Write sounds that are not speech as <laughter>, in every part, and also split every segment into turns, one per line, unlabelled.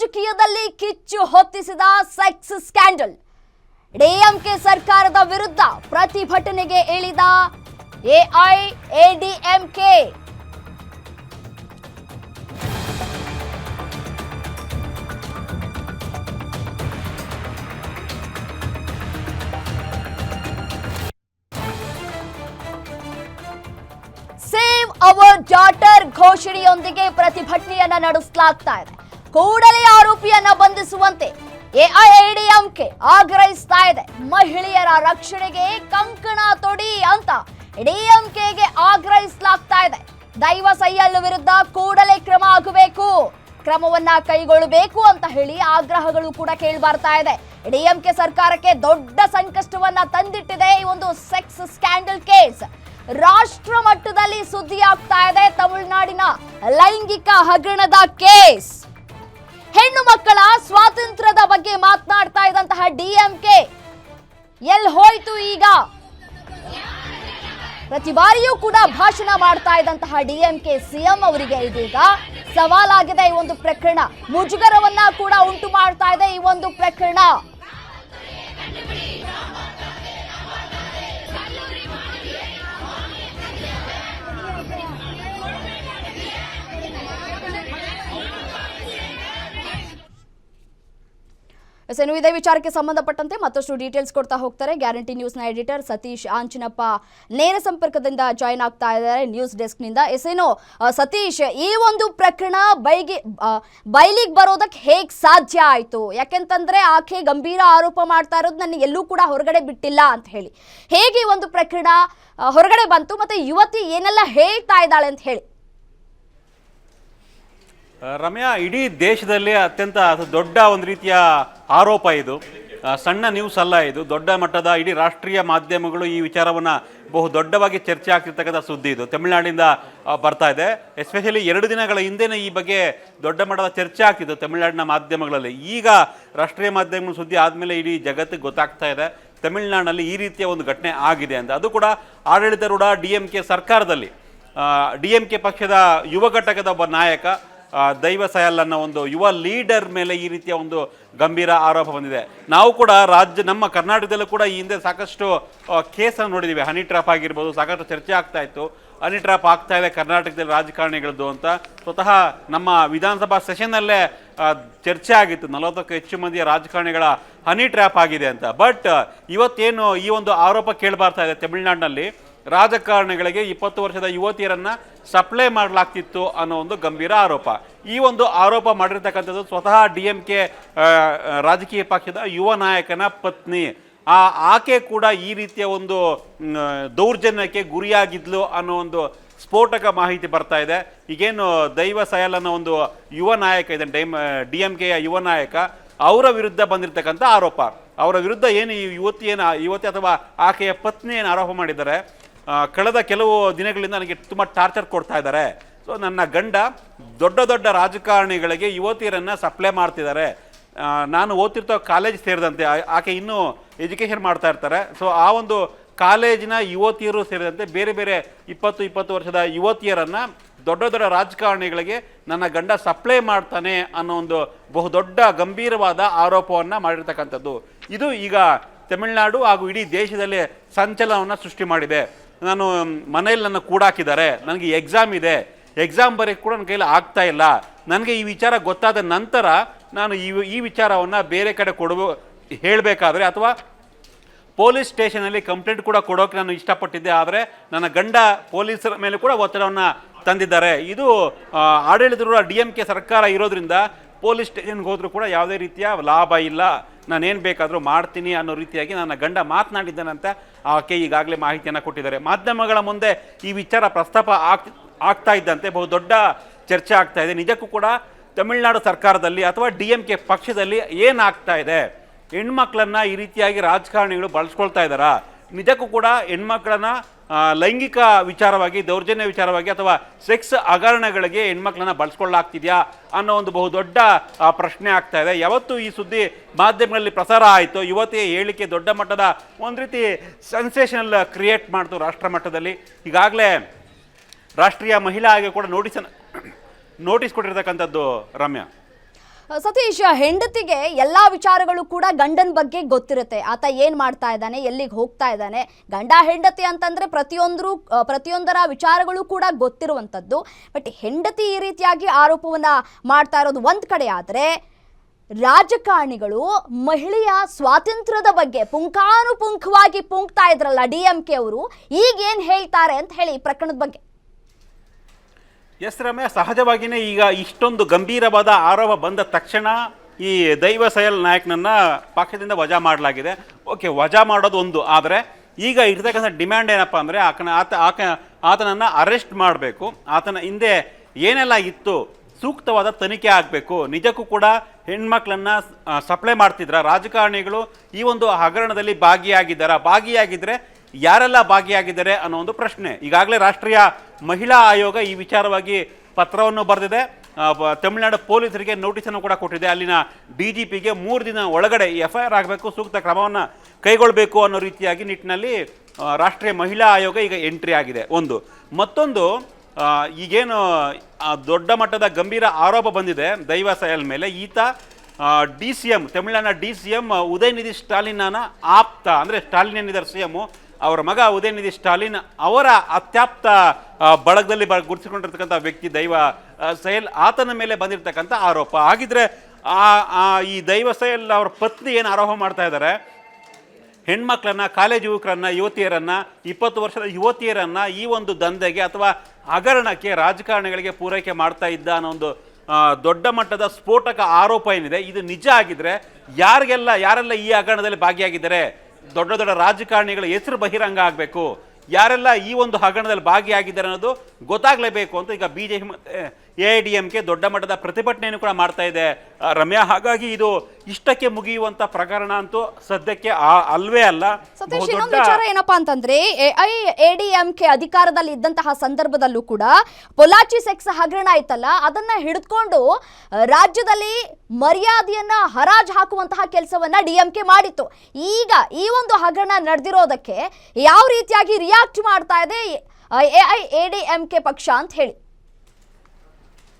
ರಾಜಕೀಯದಲ್ಲಿ ಕಿಚ್ಚು ಹೊತ್ತಿಸಿದ sex scandal. DMK ಸರ್ಕಾರದ ವಿರುದ್ಧ ಪ್ರತಿಭಟನೆಗೆ ಇಳಿದ ಎಐಎಡಿಎಂಕೆ ಸೇವ್ ಅವರ್ ಡಾಟರ್ ಘೋಷಣೆಯೊಂದಿಗೆ ಪ್ರತಿಭಟನೆಯನ್ನ ನಡೆಸಲಾಗ್ತಾ ಇದೆ. ಕೂಡಲೇ ಆರೋಪಿಯನ್ನ ಬಂಧಿಸುವಂತೆ ಎಐಎಡಿಎಂಕೆ ಆಗ್ರಹಿಸ್ತಾ ಇದೆ. ಮಹಿಳೆಯರ ರಕ್ಷಣೆಗೆ ಕಂಕಣ ತೊಡಿ ಅಂತ ಡಿಎಂಕೆಗೆ ಆಗ್ರಹಿಸಲಾಗ್ತಾ ಇದೆ. ದೈವ ಸೈಯಲ್ ವಿರುದ್ಧ ಕೂಡಲೇ ಕ್ರಮ ಆಗಬೇಕು. ಕ್ರಮವನ್ನ ಕೈಗೊಳ್ಳಬೇಕು ಅಂತ ಹೇಳಿ ಆಗ್ರಹಗಳು ಕೂಡ ಕೇಳಿ ಬರ್ತಾ ಇದೆ. ಡಿಎಂಕೆ ಸರ್ಕಾರಕ್ಕೆ ದೊಡ್ಡ ಸಂಕಷ್ಟವನ್ನ ತಂದಿಟ್ಟಿದೆ ಈ ಒಂದು ಸೆಕ್ಸ್ ಸ್ಕ್ಯಾಂಡಲ್ ಕೇಸ್. ರಾಷ್ಟ್ರ ಮಟ್ಟದಲ್ಲಿ ಸುದ್ದಿ ಆಗ್ತಾ ಇದೆ ತಮಿಳುನಾಡಿನ ಲೈಂಗಿಕ ಹಗರಣದ ಕೇಸ್. ಹೆಣ್ಣು ಮಕ್ಕಳ ಸ್ವಾತಂತ್ರ್ಯದ ಬಗ್ಗೆ ಮಾತನಾಡ್ತಾ ಇದ್ದಂತಹ ಡಿಎಂಕೆ. ಎಲ್ ಹೋಯ್ತು ಈಗ? ಪ್ರತಿ ಬಾರಿಯೂ ಕೂಡ ಭಾಷಣ ಮಾಡ್ತಾ ಇದ್ದಂತಹ ಡಿಎಂಕೆ ಸಿಎಂ ಅವರಿಗೆ ಇದೀಗ ಸವಾಲಾಗಿದೆ ಈ ಒಂದು ಪ್ರಕರಣ. ಮುಜುಗರವನ್ನ ಕೂಡ ಉಂಟು ಮಾಡ್ತಾ ಇದೆ ಈ ಒಂದು ಪ್ರಕರಣ. ಎಸ್ ಇನ್ನು ಇದೇ ವಿಚಾರಕ್ಕೆ ಸಂಬಂಧಪಟ್ಟಂತೆ ಮತ್ತಷ್ಟು ಡೀಟೇಲ್ಸ್ ಕೊಡ್ತಾ ಹೋಗ್ತಾರೆ. ಗ್ಯಾರಂಟಿ ನ್ಯೂಸ್ನ ಎಡಿಟರ್ ಸತೀಶ್ ಆಂಚನಪ್ಪ ನೇರ ಸಂಪರ್ಕದಿಂದ ಜಾಯ್ನ್ ಆಗ್ತಾ ಇದ್ದಾರೆ ನ್ಯೂಸ್ ಡೆಸ್ಕ್ನಿಂದ. ಎಸ್ ಏನು ಸತೀಶ್, ಈ ಒಂದು ಪ್ರಕರಣ ಬೈಗೆ ಬೈಲಿಗೆ ಬರೋದಕ್ಕೆ ಹೇಗೆ ಸಾಧ್ಯ ಆಯಿತು? ಯಾಕೆಂತಂದ್ರೆ ಆಕೆ ಗಂಭೀರ ಆರೋಪ ಮಾಡ್ತಾ ಇರೋದು ನನಗೆ ಎಲ್ಲೂ ಕೂಡ ಹೊರಗಡೆ ಬಿಟ್ಟಿಲ್ಲ ಅಂತ ಹೇಳಿ. ಹೇಗೆ ಒಂದು ಪ್ರಕರಣ ಹೊರಗಡೆ ಬಂತು ಮತ್ತೆ ಯುವತಿ ಏನೆಲ್ಲ ಹೇಳ್ತಾ ಇದ್ದಾಳೆ ಅಂತ ಹೇಳಿ.
ರಮ್ಯಾ, ಇಡೀ ದೇಶದಲ್ಲಿ ಅತ್ಯಂತ ದೊಡ್ಡ ಒಂದು ರೀತಿಯ ಆರೋಪ ಇದು. ಸಣ್ಣ ನ್ಯೂಸ್ ಅಲ್ಲ ಇದು. ದೊಡ್ಡ ಮಟ್ಟದ ಇಡೀ ರಾಷ್ಟ್ರೀಯ ಮಾಧ್ಯಮಗಳು ಈ ವಿಚಾರವನ್ನು ಬಹು ದೊಡ್ಡವಾಗಿ ಚರ್ಚೆ ಆಗ್ತಿರ್ತಕ್ಕಂಥ ಸುದ್ದಿ ಇದು. ತಮಿಳುನಾಡಿಂದ ಬರ್ತಾ ಇದೆ. ಎಸ್ಪೆಷಲಿ ಎರಡು ದಿನಗಳ ಹಿಂದೆನೇ ಈ ಬಗ್ಗೆ ದೊಡ್ಡ ಮಟ್ಟದ ಚರ್ಚೆ ಆಗ್ತಿತ್ತು ತಮಿಳುನಾಡಿನ ಮಾಧ್ಯಮಗಳಲ್ಲಿ. ಈಗ ರಾಷ್ಟ್ರೀಯ ಮಾಧ್ಯಮಗಳ ಸುದ್ದಿ ಆದಮೇಲೆ ಇಡೀ ಜಗತ್ತಿಗೆ ಗೊತ್ತಾಗ್ತಾ ಇದೆ. ತಮಿಳುನಾಡಿನಲ್ಲಿ ಈ ರೀತಿಯ ಒಂದು ಘಟನೆ ಆಗಿದೆ ಅಂತ. ಅದು ಕೂಡ ಆಡಳಿತಾರೂಢ ಡಿ ಎಂ ಕೆ ಸರ್ಕಾರದಲ್ಲಿ. ಡಿ ಎಂ ಕೆ ಪಕ್ಷದ ಯುವ ಘಟಕದ ಒಬ್ಬ ನಾಯಕ ದೈವ ಸಯಲ್ ಅನ್ನೋ ಒಂದು ಯುವ ಲೀಡರ್ ಮೇಲೆ ಈ ರೀತಿಯ ಒಂದು ಗಂಭೀರ ಆರೋಪ ಬಂದಿದೆ. ನಾವು ಕೂಡ ರಾಜ್ಯ, ನಮ್ಮ ಕರ್ನಾಟಕದಲ್ಲೂ ಕೂಡ ಈ ಹಿಂದೆ ಸಾಕಷ್ಟು ಕೇಸನ್ನು ನೋಡಿದ್ದೀವಿ ಹನಿ ಟ್ರಾಪ್ ಆಗಿರ್ಬೋದು, ಸಾಕಷ್ಟು ಚರ್ಚೆ ಆಗ್ತಾ ಇತ್ತು. ಹನಿ ಟ್ರಾಪ್ ಆಗ್ತಾ ಇದೆ ಕರ್ನಾಟಕದಲ್ಲಿ ರಾಜಕಾರಣಿಗಳದ್ದು ಅಂತ. ಸ್ವತಃ ನಮ್ಮ ವಿಧಾನಸಭಾ ಸೆಷನ್ನಲ್ಲೇ ಚರ್ಚೆ ಆಗಿತ್ತು. ನಲವತ್ತಕ್ಕೂ ಹೆಚ್ಚು ಮಂದಿಯ ರಾಜಕಾರಣಿಗಳ ಹನಿ ಟ್ರ್ಯಾಪ್ ಆಗಿದೆ ಅಂತ. ಬಟ್, ಇವತ್ತೇನು ಈ ಒಂದು ಆರೋಪ ಕೇಳಬಾರ್ತಾ ಇದೆ ತಮಿಳುನಾಡಿನಲ್ಲಿ. ರಾಜಕಾರಣಿಗಳಿಗೆ ಇಪ್ಪತ್ತು ವರ್ಷದ ಯುವತಿಯರನ್ನ ಸಪ್ಲೈ ಮಾಡಲಾಗ್ತಿತ್ತು ಅನ್ನೋ ಒಂದು ಗಂಭೀರ ಆರೋಪ. ಈ ಒಂದು ಆರೋಪ ಮಾಡಿರ್ತಕ್ಕಂಥದ್ದು ಸ್ವತಃ ಡಿ ಎಂ ಕೆ ರಾಜಕೀಯ ಪಕ್ಷದ ಯುವ ನಾಯಕನ ಪತ್ನಿ. ಆ ಆಕೆ ಕೂಡ ಈ ರೀತಿಯ ಒಂದು ದೌರ್ಜನ್ಯಕ್ಕೆ ಗುರಿಯಾಗಿದ್ಲು ಅನ್ನೋ ಒಂದು ಸ್ಫೋಟಕ ಮಾಹಿತಿ ಬರ್ತಾ ಇದೆ. ಈಗೇನು ದೈವ ಸಯಲ್ ಅನ್ನೋ ಒಂದು ಯುವ ನಾಯಕ ಇದೆ ಡೈಮ್ ಡಿ ಎಂ ಕೆಯ ಯುವ ನಾಯಕ, ಅವರ ವಿರುದ್ಧ ಬಂದಿರತಕ್ಕಂಥ ಆರೋಪ. ಅವರ ವಿರುದ್ಧ ಏನು ಈ ಯುವತಿ ಏನು, ಯುವತಿ ಅಥವಾ ಆಕೆಯ ಪತ್ನಿ ಏನು ಆರೋಪ ಮಾಡಿದ್ದಾರೆ? ಕಳೆದ ಕೆಲವು ದಿನಗಳಿಂದ ನನಗೆ ತುಂಬ ಟಾರ್ಚರ್ ಕೊಡ್ತಾ ಇದ್ದಾರೆ. ಸೊ ನನ್ನ ಗಂಡ ದೊಡ್ಡ ದೊಡ್ಡ ರಾಜಕಾರಣಿಗಳಿಗೆ ಯುವತಿಯರನ್ನು ಸಪ್ಲೈ ಮಾಡ್ತಿದ್ದಾರೆ. ನಾನು ಓದ್ತಿರ್ತೋ ಕಾಲೇಜ್ ಸೇರಿದಂತೆ ಆಕೆ ಇನ್ನೂ ಎಜುಕೇಷನ್ ಮಾಡ್ತಾ ಇರ್ತಾರೆ. ಸೊ ಆ ಒಂದು ಕಾಲೇಜಿನ ಯುವತಿಯರು ಸೇರಿದಂತೆ ಬೇರೆ ಬೇರೆ ಇಪ್ಪತ್ತು ಇಪ್ಪತ್ತು ವರ್ಷದ ಯುವತಿಯರನ್ನು ದೊಡ್ಡ ದೊಡ್ಡ ರಾಜಕಾರಣಿಗಳಿಗೆ ನನ್ನ ಗಂಡ ಸಪ್ಲೈ ಮಾಡ್ತಾನೆ ಅನ್ನೋ ಒಂದು ಬಹುದೊಡ್ಡ ಗಂಭೀರವಾದ ಆರೋಪವನ್ನು ಮಾಡಿರ್ತಕ್ಕಂಥದ್ದು. ಇದು ಈಗ ತಮಿಳುನಾಡು ಹಾಗೂ ಇಡೀ ದೇಶದಲ್ಲಿ ಸಂಚಲನವನ್ನು ಸೃಷ್ಟಿ ಮಾಡಿದೆ. ನಾನು ಮನೆಯಲ್ಲಿ ನನ್ನ ಕೂಡಾಕಿದ್ದಾರೆ ನನಗೆ ಎಕ್ಸಾಮ್ ಇದೆ. ಎಕ್ಸಾಮ್ ಬರೋಕ್ಕೆ ಕೂಡ ನನ್ನ ಕೈಲಿ ಆಗ್ತಾ ಇಲ್ಲ. ನನಗೆ ಈ ವಿಚಾರ ಗೊತ್ತಾದ ನಂತರ ನಾನು ಈ ಈ ವಿಚಾರವನ್ನು ಬೇರೆ ಕಡೆ ಕೊಡುವ, ಹೇಳಬೇಕಾದ್ರೆ ಅಥವಾ ಪೊಲೀಸ್ ಸ್ಟೇಷನಲ್ಲಿ ಕಂಪ್ಲೇಂಟ್ ಕೂಡ ಕೊಡೋಕೆ ನಾನು ಇಷ್ಟಪಟ್ಟಿದ್ದೆ. ಆದರೆ ನನ್ನ ಗಂಡ ಪೊಲೀಸರ ಮೇಲೆ ಕೂಡ ಒತ್ತಡವನ್ನು ತಂದಿದ್ದಾರೆ. ಇದು ಆಡಳಿತ ಆಡಳಿತರೂಢ ಡಿ ಎಂ ಕೆ ಸರ್ಕಾರ ಇರೋದ್ರಿಂದ ಪೊಲೀಸ್ ಸ್ಟೇಷನ್ಗೆ ಹೋದರೂ ಕೂಡ ಯಾವುದೇ ರೀತಿಯ ಲಾಭ ಇಲ್ಲ. ನಾನೇನು ಬೇಕಾದರೂ ಮಾಡ್ತೀನಿ ಅನ್ನೋ ರೀತಿಯಾಗಿ ನನ್ನ ಗಂಡ ಮಾತನಾಡಿದ್ದಾನಂತ ಆಕೆ ಈಗಾಗಲೇ ಮಾಹಿತಿಯನ್ನು ಕೊಟ್ಟಿದ್ದಾರೆ. ಮಾಧ್ಯಮಗಳ ಮುಂದೆ ಈ ವಿಚಾರ ಪ್ರಸ್ತಾಪ ಆಗ್, ಆಗ್ತಾ ಇದ್ದಂತೆ, ಬಹು ದೊಡ್ಡ ಚರ್ಚೆ ಆಗ್ತಾ ಇದೆ. ನಿಜಕ್ಕೂ ಕೂಡ ತಮಿಳುನಾಡು ಸರ್ಕಾರದಲ್ಲಿ ಅಥವಾ ಡಿ ಎಂ ಕೆ ಪಕ್ಷದಲ್ಲಿ ಏನಾಗ್ತಾ ಇದೆ? ಹೆಣ್ಮಕ್ಳನ್ನು ಈ ರೀತಿಯಾಗಿ ರಾಜಕಾರಣಿಗಳು ಬಳಸ್ಕೊಳ್ತಾ ಇದ್ದಾರಾ? ನಿಜಕ್ಕೂ ಕೂಡ ಹೆಣ್ಮಕ್ಳನ್ನ ಲೈಂಗಿಕ ವಿಚಾರವಾಗಿ, ದೌರ್ಜನ್ಯ ವಿಚಾರವಾಗಿ ಅಥವಾ ಸೆಕ್ಸ್ ಹಗರಣಗಳಿಗೆ ಹೆಣ್ಮಕ್ಳನ್ನ ಬಳಸ್ಕೊಳ್ಳಾಗ್ತಿದೆಯಾ ಅನ್ನೋ ಒಂದು ಬಹುದೊಡ್ಡ ಪ್ರಶ್ನೆ ಆಗ್ತಾ ಇದೆ. ಯಾವತ್ತು ಈ ಸುದ್ದಿ ಮಾಧ್ಯಮಗಳಲ್ಲಿ ಪ್ರಸಾರ ಆಯಿತು. ಯುವತಿಯ ಹೇಳಿಕೆ ದೊಡ್ಡ ಮಟ್ಟದ ಒಂದು ರೀತಿ ಸೆನ್ಸೇಷನಲ್ ಕ್ರಿಯೇಟ್ ಮಾಡ್ತು ರಾಷ್ಟ್ರ ಮಟ್ಟದಲ್ಲಿ. ಈಗಾಗಲೇ ರಾಷ್ಟ್ರೀಯ ಮಹಿಳಾ ಆಯೋಗ ಕೂಡ ನೋಟಿಸ್ <coughs> ನೋಟಿಸ್ ಕೊಟ್ಟಿರ್ತಕ್ಕಂಥದ್ದು ರಮ್ಯಾ.
ಸತೀಶ್, ಹೆಂಡತಿಗೆ ಎಲ್ಲ ವಿಚಾರಗಳು ಕೂಡ ಗಂಡನ ಬಗ್ಗೆ ಗೊತ್ತಿರುತ್ತೆ. ಆತ ಏನ್ ಮಾಡ್ತಾ ಇದ್ದಾನೆ, ಎಲ್ಲಿಗೆ ಹೋಗ್ತಾ ಇದ್ದಾನೆ? ಗಂಡ ಹೆಂಡತಿ ಅಂತಂದ್ರೆ ಪ್ರತಿಯೊಂದರೂ ಪ್ರತಿಯೊಂದರ ವಿಚಾರಗಳು ಕೂಡ ಗೊತ್ತಿರುವಂಥದ್ದು. ಬಟ್ ಹೆಂಡತಿ ಈ ರೀತಿಯಾಗಿ ಆರೋಪವನ್ನ ಮಾಡ್ತಾ ಇರೋದು ಒಂದ್ ಕಡೆ ಆದ್ರೆ, ರಾಜಕಾರಣಿಗಳು ಮಹಿಳೆಯ ಸ್ವಾತಂತ್ರ್ಯದ ಬಗ್ಗೆ ಪುಂಖಾನುಪುಂಖವಾಗಿ ಪುಂಕ್ತಾ ಇದ್ರಲ್ಲ ಡಿ ಎಂ ಕೆ ಅವರು, ಈಗೇನು ಹೇಳ್ತಾರೆ ಅಂತ ಹೇಳಿ ಪ್ರಕರಣದ ಬಗ್ಗೆ.
ಎಸ್ ರಮ್ಯ ಸಹಜವಾಗಿಯೇ ಈಗ ಇಷ್ಟೊಂದು ಗಂಭೀರವಾದ ಆರೋಪ ಬಂದ ತಕ್ಷಣ ಈ ದೈವ ಸಯಲ್ ನಾಯಕ್ನನ್ನ ಪಕ್ಷದಿಂದ ವಜಾ ಮಾಡಲಾಗಿದೆ. ಓಕೆ, ವಜಾ ಮಾಡೋದು ಒಂದು. ಆದರೆ ಈಗ ಇರ್ತಕ್ಕಂಥ ಡಿಮ್ಯಾಂಡ್ ಏನಪ್ಪ ಅಂದರೆ ಆತನ ಆತ, ಆಕ, ಆತನನ್ನು ಅರೆಸ್ಟ್ ಮಾಡಬೇಕು. ಆತನ ಹಿಂದೆ ಏನೆಲ್ಲ ಇತ್ತು, ಸೂಕ್ತವಾದ ತನಿಖೆ ಆಗಬೇಕು. ನಿಜಕ್ಕೂ ಕೂಡ ಹೆಣ್ಮಕ್ಳನ್ನು ಸಪ್ಲೈ ಮಾಡ್ತಿದ್ರ? ರಾಜಕಾರಣಿಗಳು ಈ ಒಂದು ಹಗರಣದಲ್ಲಿ ಭಾಗಿಯಾಗಿದ್ದಾರಾ? ಭಾಗಿಯಾಗಿದ್ದರೆ ಯಾರೆಲ್ಲ ಭಾಗಿಯಾಗಿದ್ದಾರೆ ಅನ್ನೋ ಒಂದು ಪ್ರಶ್ನೆ. ಈಗಾಗಲೇ ರಾಷ್ಟ್ರೀಯ ಮಹಿಳಾ ಆಯೋಗ ಈ ವಿಚಾರವಾಗಿ ಪತ್ರವನ್ನು ಬರೆದಿದೆ. ತಮಿಳುನಾಡು ಪೊಲೀಸರಿಗೆ ನೋಟಿಸನ್ನು ಕೂಡ ಕೊಟ್ಟಿದೆ. ಅಲ್ಲಿನ ಡಿ ಜಿ ಪಿಗೆ ಮೂರು ದಿನ ಒಳಗಡೆ ಎಫ್ ಐ ಆಗಬೇಕು, ಸೂಕ್ತ ಕ್ರಮವನ್ನು ಕೈಗೊಳ್ಳಬೇಕು ಅನ್ನೋ ರೀತಿಯಾಗಿ ನಿಟ್ಟಿನಲ್ಲಿ ರಾಷ್ಟ್ರೀಯ ಮಹಿಳಾ ಆಯೋಗ ಈಗ ಎಂಟ್ರಿ ಆಗಿದೆ. ಒಂದು. ಮತ್ತೊಂದು ಈಗೇನು ದೊಡ್ಡ ಮಟ್ಟದ ಗಂಭೀರ ಆರೋಪ ಬಂದಿದೆ ದೈವ ಸಯಲ್ ಮೇಲೆ. ಈತ ಡಿ ಸಿ ಎಂ, ತಮಿಳುನಾಡಿನ ಡಿ ಸಿ ಎಂ, ಉದಯನಿಧಿ ಸ್ಟಾಲಿನನ ಆಪ್ತ, ಅಂದರೆ ಸ್ಟಾಲಿನ್ ಏನಿದ್ದಾರೆ ಸಿ ಎಂ ಅವರ ಮಗ ಉದಯನಿಧಿ ಸ್ಟಾಲಿನ್ ಅವರ ಅತ್ಯಾಪ್ತ ಬಳಗದಲ್ಲಿ ಬ, ಗುರುತಿಸಿಕೊಂಡಿರ್ತಕ್ಕಂಥ ವ್ಯಕ್ತಿ ದೈವ ಸೈಲ್ ಆತನ ಮೇಲೆ ಬಂದಿರತಕ್ಕಂಥ ಆರೋಪ. ಹಾಗಿದ್ರೆ ಆ ಈ ದೈವ ಸೈಲ್ ಅವರ ಪತ್ನಿ ಏನು ಆರೋಪ ಮಾಡ್ತಾ ಇದ್ದಾರೆ? ಹೆಣ್ಮಕ್ಳನ್ನ, ಕಾಲೇಜು ಯುವಕರನ್ನ, ಯುವತಿಯರನ್ನ, ಇಪ್ಪತ್ತು ವರ್ಷದ ಯುವತಿಯರನ್ನ ಈ ಒಂದು ದಂಧೆಗೆ ಅಥವಾ ಹಗರಣಕ್ಕೆ, ರಾಜಕಾರಣಿಗಳಿಗೆ ಪೂರೈಕೆ ಮಾಡ್ತಾ ಇದ್ದ ಅನ್ನೋ ಒಂದು ದೊಡ್ಡ ಮಟ್ಟದ ಸ್ಫೋಟಕ ಆರೋಪ ಏನಿದೆ? ಇದು ನಿಜ ಆಗಿದ್ರೆ ಯಾರಿಗೆಲ್ಲ, ಯಾರೆಲ್ಲ ಈ ಹಗರಣದಲ್ಲಿ ಭಾಗಿಯಾಗಿದ್ದಾರೆ? ದೊಡ್ಡ ದೊಡ್ಡ ರಾಜಕಾರಣಿಗಳ ಹೆಸರು ಬಹಿರಂಗ ಆಗಬೇಕು. ಯಾರೆಲ್ಲ ಈ ಒಂದು ಹಗರಣದಲ್ಲಿ ಭಾಗಿಯಾಗಿದ್ದಾರೆ ಅನ್ನೋದು ಗೊತ್ತಾಗಲೇಬೇಕು ಅಂತ ಈಗ ಬಿಜೆಪಿ ಮತ್ತೆ ಎ ಐ ಡಿ ಎಂಕೆ ದೊಡ್ಡ ಮಟ್ಟದ ಪ್ರತಿಭಟನೆಯನ್ನು ಕೂಡ ಮಾಡ್ತಾ ಇದೆ. ರಮ್ಯಾ ಹಾಗಾಗಿ ಇದು ಇಷ್ಟಕ್ಕೆ ಮುಗಿಯುವಂತ ಪ್ರಕರಣ ಅಂತೂ ಸದ್ಯಕ್ಕೆ ಅಲ್ವೇ ಅಲ್ಲ.
ಸತೀಶ್ ಇನ್ನೊಂದು ವಿಚಾರ ಏನಪ್ಪಾ ಅಂತಂದ್ರೆ ಎಐ ಎಡಿಎಂಕೆ ಅಧಿಕಾರದಲ್ಲಿ ಇದ್ದಂತಹ ಸಂದರ್ಭದಲ್ಲೂ ಕೂಡ ಪೊಲಾಚಿ ಸೆಕ್ಸ್ ಹಗರಣ ಆಯ್ತಲ್ಲ ಅದನ್ನ ಹಿಡಿದುಕೊಂಡು ರಾಜ್ಯದಲ್ಲಿ ಮರ್ಯಾದೆಯನ್ನ ಹರಾಜ್ ಹಾಕುವಂತಹ ಕೆಲಸವನ್ನ ಡಿಎಂಕೆ ಮಾಡಿತ್ತು. ಈಗ ಈ ಒಂದು ಹಗರಣ ನಡೆದಿರೋದಕ್ಕೆ ಯಾವ ರೀತಿಯಾಗಿ ರಿಯಾಕ್ಟ್ ಮಾಡ್ತಾ ಇದೆ ಎಐ ಎಡಿಎಂಕೆ ಪಕ್ಷ ಅಂತ ಹೇಳಿ.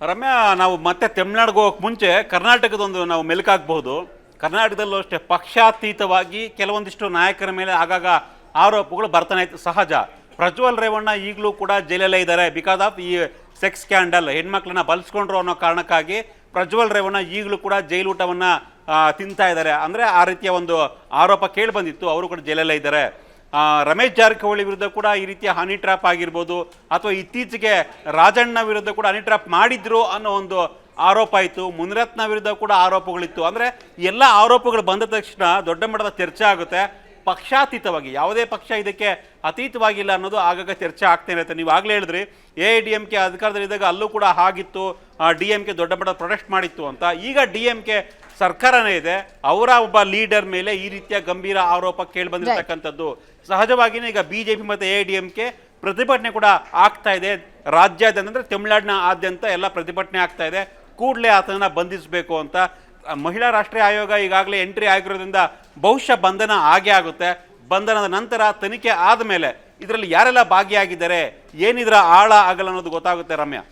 ರಮ್ಯಾ, ನಾವು ಮತ್ತೆ ತಮಿಳ್ನಾಡಿಗೆ ಹೋಗಕ್ಕೆ ಮುಂಚೆ ಕರ್ನಾಟಕದೊಂದು ನಾವು ಮೆಲುಕಾಗಬಹುದು. ಕರ್ನಾಟಕದಲ್ಲೂ ಅಷ್ಟೇ ಪಕ್ಷಾತೀತವಾಗಿ ಕೆಲವೊಂದಿಷ್ಟು ನಾಯಕರ ಮೇಲೆ ಆಗಾಗ ಆರೋಪಗಳು ಬರ್ತಾನೆ ಸಹಜ. ಪ್ರಜ್ವಲ್ ರೇವಣ್ಣ ಈಗಲೂ ಕೂಡ ಜೈಲಲ್ಲೇ ಇದ್ದಾರೆ. ಬಿಕಾಸ್ ಆಫ್ ಈ ಸೆಕ್ಸ್ ಸ್ಕ್ಯಾಂಡಲ್ ಹೆಣ್ಮಕ್ಳನ್ನ ಬಲ್ಸ್ಕೊಂಡ್ರು ಅನ್ನೋ ಕಾರಣಕ್ಕಾಗಿ ಪ್ರಜ್ವಲ್ ರೇವಣ್ಣ ಈಗಲೂ ಕೂಡ ಜೈಲೂಟವನ್ನು ತಿಂತಾ ಇದ್ದಾರೆ. ಅಂದರೆ ಆ ರೀತಿಯ ಒಂದು ಆರೋಪ ಕೇಳಿ ಬಂದಿತ್ತು. ಅವರು ಕೂಡ ಜೈಲಲ್ಲೇ ಇದ್ದಾರೆ. ರಮೇಶ್ ಜಾರಕಿಹೊಳಿ ವಿರುದ್ಧ ಕೂಡ ಈ ರೀತಿಯ ಹನಿ ಟ್ರ್ಯಾಪ್ ಆಗಿರ್ಬೋದು, ಅಥವಾ ಇತ್ತೀಚೆಗೆ ರಾಜಣ್ಣ ವಿರುದ್ಧ ಕೂಡ ಹನಿ ಟ್ರ್ಯಾಪ್ ಮಾಡಿದ್ರು ಅನ್ನೋ ಒಂದು ಆರೋಪ ಇತ್ತು. ಮುನಿರತ್ನ ವಿರುದ್ಧ ಕೂಡ ಆರೋಪಗಳಿತ್ತು. ಅಂದರೆ ಎಲ್ಲ ಆರೋಪಗಳು ಬಂದ ತಕ್ಷಣ ದೊಡ್ಡ ಮಟ್ಟದ ಚರ್ಚೆ ಆಗುತ್ತೆ. ಪಕ್ಷಾತೀತವಾಗಿ, ಯಾವುದೇ ಪಕ್ಷ ಇದಕ್ಕೆ ಅತೀತವಾಗಿಲ್ಲ ಅನ್ನೋದು ಆಗಾಗ ಚರ್ಚೆ ಆಗ್ತಾ ಇರುತ್ತೆ ನೀವು ಆಗಲೇ ಹೇಳಿದ್ರಿ. A I D M K ಅಧಿಕಾರದಲ್ಲಿದ್ದಾಗ ಅಲ್ಲೂ ಕೂಡ ಹಾಗಿತ್ತು. ಡಿ ಎಂ ಕೆ ದೊಡ್ಡ ಮಟ್ಟದ ಪ್ರೊಟೆಸ್ಟ್ ಮಾಡಿತ್ತು ಅಂತ. ಈಗ ಡಿ ಎಂ ಕೆ ಸರ್ಕಾರನೇ ಇದೆ. ಅವರ ಒಬ್ಬ ಲೀಡರ್ ಮೇಲೆ ಈ ರೀತಿಯ ಗಂಭೀರ ಆರೋಪ ಕೇಳಿ ಬಂದಿರತಕ್ಕಂಥದ್ದು. ಸಹಜವಾಗಿಯೇ ಈಗ ಬಿಜೆಪಿ ಮತ್ತು ಎ ಡಿ ಎಂ ಕೆ ಪ್ರತಿಭಟನೆ ಕೂಡ ಆಗ್ತಾ ಇದೆ. ರಾಜ್ಯಾದ್ಯಂತ ಅಂದರೆ ತಮಿಳುನಾಡಿನ ಆದ್ಯಂತ ಎಲ್ಲ ಪ್ರತಿಭಟನೆ ಆಗ್ತಾ ಇದೆ. ಕೂಡಲೇ ಆತನ ಬಂಧಿಸಬೇಕು ಅಂತ. ಮಹಿಳಾ ರಾಷ್ಟ್ರೀಯ ಆಯೋಗ ಈಗಾಗಲೇ ಎಂಟ್ರಿ ಆಗಿರೋದ್ರಿಂದ ಬಹುಶಃ ಬಂಧನ ಆಗೇ ಆಗುತ್ತೆ. ಬಂಧನದ ನಂತರ ತನಿಖೆ ಆದಮೇಲೆ ಇದರಲ್ಲಿ ಯಾರೆಲ್ಲ ಭಾಗಿಯಾಗಿದ್ದಾರೆ, ಏನಿದ್ರ ಆಳ ಆಗಲ್ಲ ಅನ್ನೋದು ಗೊತ್ತಾಗುತ್ತೆ ರಮ್ಯಾ.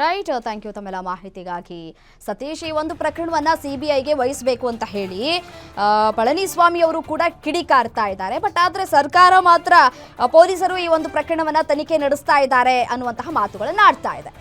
ರೈಟ್ ಥ್ಯಾಂಕ್ ಯು ತಮ್ಮೆಲ್ಲ ಮಾಹಿತಿಗಾಗಿ. ಸತೀಶ್, ಈ ಒಂದು ಪ್ರಕರಣವನ್ನು ಸಿ ಬಿ ಐಗೆ ವಹಿಸಬೇಕು ಅಂತ ಹೇಳಿ ಪಳನಿಸ್ವಾಮಿ ಅವರು ಕೂಡ ಕಿಡಿಕಾರ್ತಾ ಇದ್ದಾರೆ. ಬಟ್ ಆದರೆ ಸರ್ಕಾರ ಮಾತ್ರ ಪೊಲೀಸರು ಈ ಒಂದು ಪ್ರಕರಣವನ್ನು ತನಿಖೆ ನಡೆಸ್ತಾ ಇದ್ದಾರೆ ಅನ್ನುವಂತಹ ಮಾತುಗಳನ್ನು ಆಡ್ತಾ ಇದೆ.